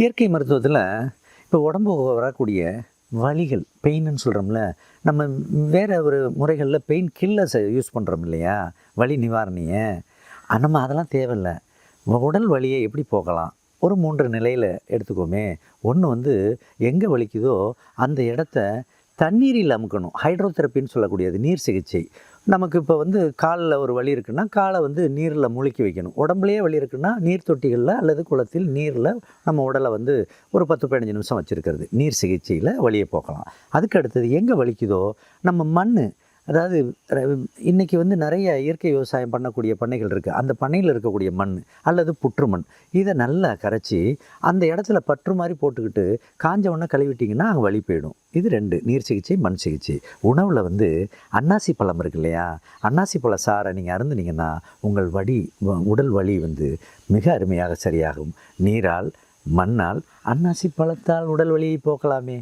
இயற்கை மருத்துவத்தில் இப்போ உடம்பு வரக்கூடிய வலிகள் பெயின்னு சொல்கிறோம்ல நம்ம வேறு ஒரு முறைகளில் பெயின் கில்லர்ஸை யூஸ் பண்ணுறோம் இல்லையா? வலி நிவாரணியை. நம்ம அதெல்லாம் தேவையில்லை. உடல் வலியை எப்படி போகலாம் ஒரு மூன்று நிலையில் எடுத்துக்கோமே. ஒன்று வந்து எங்கே வலிக்குதோ அந்த இடத்த தண்ணீரில் அமுக்கணும் ஹைட்ரோதெரப்பின்னு சொல்லக்கூடியது நீர் சிகிச்சை. நமக்கு இப்போ வந்து காலில் ஒரு வலி இருக்குன்னா காலை வந்து நீரில் முழுக்கி வைக்கணும். உடம்புலேயே வலி இருக்குன்னா நீர் தொட்டிகளில் அல்லது குளத்தில் நீரில் நம்ம உடலை வந்து ஒரு பத்து பதினஞ்சு நிமிஷம் வச்சுருக்கிறது. நீர் சிகிச்சையில் வழியை போக்கலாம். அதுக்கு அடுத்தது எங்கே வலிக்குதோ நம்ம மண் அதாவது இன்றைக்கி வந்து நிறைய இயற்கை விவசாயம் பண்ணக்கூடிய பண்ணைகள் இருக்குது அந்த பண்ணையில் இருக்கக்கூடிய மண் அல்லது புற்று மண் இதை நல்லா கரைச்சி அந்த இடத்துல பற்று மாதிரி போட்டுக்கிட்டு காஞ்ச உடனே கழுவிட்டிங்கன்னா அங்கே வலி போயிடும். இது ரெண்டு நீர் சிகிச்சை மண் சிகிச்சை. உணவில் வந்து அன்னாசி பழம் இருக்கு இல்லையா? அன்னாசி பழ சாறை நீங்கள் அருந்துனீங்கன்னா உங்கள் வடி உடல் வலி வந்து மிக அருமையாக சரியாகும். நீரால் மண்ணால் அன்னாசி பழத்தால் உடல் வலியை போக்கலாமே.